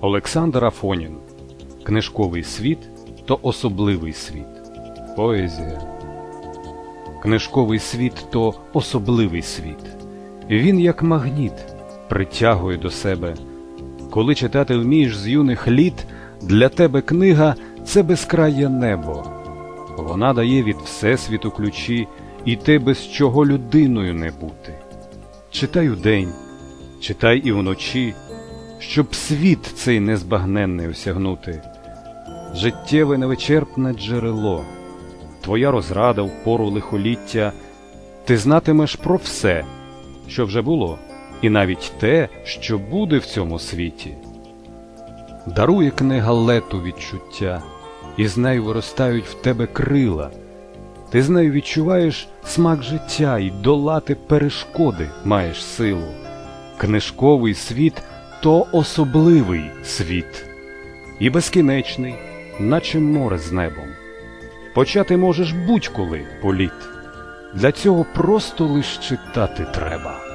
Олександр Афонін. Книжковий світ то особливий світ. Поезія. Книжковий світ то особливий світ. Він, як магніт, притягує до себе. Коли читати вмієш з юних літ, для тебе книга це безкрає небо. Вона дає від Всесвіту ключі, і те, без чого людиною не бути. Читай удень, читай і вночі, щоб світ цей незбагненний осягнути. Життєве невичерпне джерело, твоя розрада в пору лихоліття, ти знатимеш про все, що вже було, і навіть те, що буде в цьому світі. Дарує книга лету відчуття, і з нею виростають в тебе крила. Ти з нею відчуваєш смак життя і долати перешкоди маєш силу. Книжковий світ то особливий світ, і безкінечний, наче море з небом. Почати можеш будь-коли політ. Для цього просто лиш читати треба.